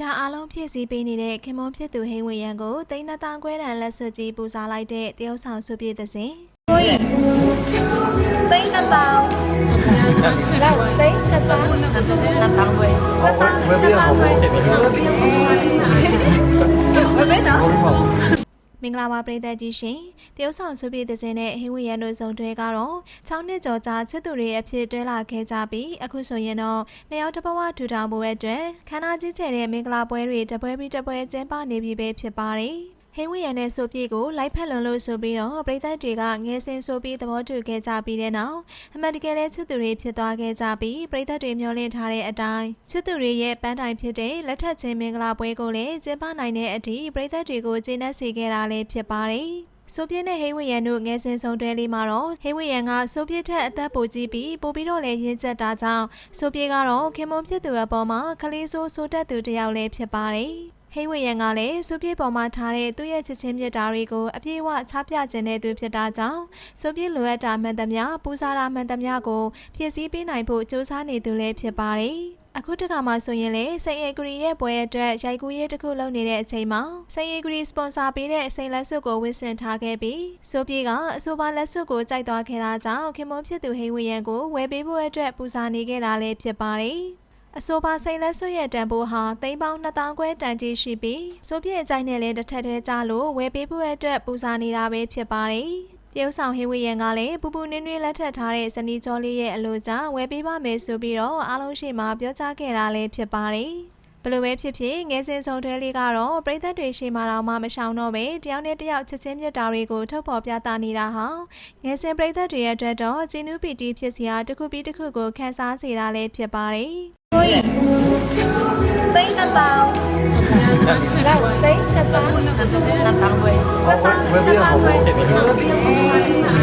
ရာအလုံးဖြည့်ဆည်းပေးနေတဲ့ခင်မွန်ဖြစ်သူဟိန်းဝေရန်ကိုတိန်းနှစ်တောင်ခွဲတန်လက်ဆွတ်ကြီးပူဇော်လိုက်တဲ့တရုတ်ဆောင်စုပြည့်သစဉ်ကိုကြီးသိန်းနှစ်တောင်လောက်သိန်းနှစ်တောင်နှစ်တောင်ပဲဝတ်သား မင်္ဂလာပါပရိသတ်ကြီးရှင်တရုတ်ဆောင်စုပြည့်သစဉ်နဲ့ဟိန်းဝေရန်တို့စုံတွဲကတော့6နှစ်ကျော်ကြာချစ်သူတွေအဖြစ်တွဲလာခဲ့ကြပြီးအခုဆိုရင်တော့နှစ်ယောက်တစ်ဘဝထူထောင်မှုအတွက်ခန္ဓာကြီးကျယ်တဲ့မင်္ဂလာပွဲတွေတပွဲပြီးတပွဲကျင်းပနေပြီပဲဖြစ်ပါတယ် ဟင်းဝရံနဲ့ဆိုပြေကိုလိုက်ဖက်လွန်လို့ဆိုပြီးတော့ပရိသတ်တွေကငယ်စင်ဆိုပြီးသဘောတူခဲ့ကြပြီးတဲ့နောက်အမှတ်တကယ်လဲချစ်သူတွေဖြစ်သွားခဲ့ကြပြီးပရိသတ်တွေမျှော်လင့်ထားတဲ့အတိုင်းချစ်သူတွေရဲ့ပန်းတိုင်ဖြစ်တဲ့လက်ထက်ချင်းမင်္ဂလာပွဲကိုလည်းကျင်းပနိုင်တဲ့အထိပရိသတ်တွေကိုကျေနပ်စေခဲ့တာလည်းဖြစ်ပါတယ်ဆိုပြင်းနဲ့ဟိဝရန်တို့ငယ်စဉ်ဆုံးတွဲလေးမှာတော့ဟိဝရန်ကဆိုပြထက်အသက်ပိုကြီးပြီးပိုပြီးတော့လည်းရင်းချက်တာကြောင့်ဆိုပြေကတော့ခင်မွန်ဖြစ်သူအပေါ်မှာခလေးဆိုးဆိုတတ်သူတစ်ယောက်လည်းဖြစ်ပါတယ် ဟိဝရန်ကလည်းစုပြေပေါ်မှာထားတဲ့သူ့ရဲ့ချစ်ချင်းမြတ်တာတွေကိုအပြည့်အဝချပြခြင်းတဲ့သူဖြစ်တာကြောင့်စုပြေလိုအပ်တာမှန်သမျှပူဇာတာမှန်သမျှကိုဖြည့်ဆည်းပေးနိုင်ဖို့ကြိုးစားနေသူလည်းဖြစ်ပါတယ်အခုတခါမှဆိုရင်လေစိန်အေဂရီရဲ့ပွဲအတွက်ရိုက်ကူးရေးတစ်ခုလုပ်နေတဲ့အချိန်မှာစိန်အေဂရီစပွန်ဆာပေးတဲ့စိန်လက်စွပ်ကိုဝစ်ဆင်ထားခဲ့ပြီးဆိုပြေကအဆိုပါလက်စွပ်ကိုကြိုက်သွားခဲ့တာကြောင့်ခင်မွန်ဖြစ်သူဟိဝရန်ကိုဝယ်ပေးဖို့အတွက်ပူဇာနေခဲ့တာလည်းဖြစ်ပါတယ် အဆိုပါစိန်လက်စွပ်ရဲ့တန်ဖိုးဟာသိန်းပေါင်း2000ခွဲတန်ကြီးရှိပြီးဆိုပြည့်အကြိုက်နဲ့လည်းတစ်ထက်တည်းကြလို့ဝယ်ပေးဖို့အတွက်ပူဇာနေတာပဲဖြစ်ပါတယ်တရုတ်ဆောင်ဟေဝရန်ကလည်းပူပူနွေးနွေးလက်ထပ်ထားတဲ့ဇနီးကျော်လေးရဲ့အလိုကြောင့်ဝယ်ပေးပါမယ်ဆိုပြီးတော့အားလုံးရှိမှပြောကြားခဲ့တာလည်းဖြစ်ပါတယ် ဘလို့ပဲဖြစ်ဖြစ်ငယ်စဉ်ဆုံးတွဲလေးကတော့ပြည်သက်တွေရှိမှတော့မှမရှောင်တော့ပဲတယောက်နဲ့တယောက်ချက်ချင်းမြတ်တာတွေကိုထုတ်ဖော်ပြသနေတာဟာငယ်စဉ်ပြည်သက်တွေရဲ့အတွက်တော့ဂျင်းနူပီတီဖြစ်စရာတစ်ခုပြီးတစ်ခုကိုခန်းစားစေတာလည်းဖြစ်ပါတယ်ကိုကြီးသိန်းနှစ်တောင်လောက်သိန်းနှစ်တောင်နှစ်တောင်ပဲဝတ်သားဝယ်ပေးရအောင်ဖြစ်ပြီဝယ်ပေး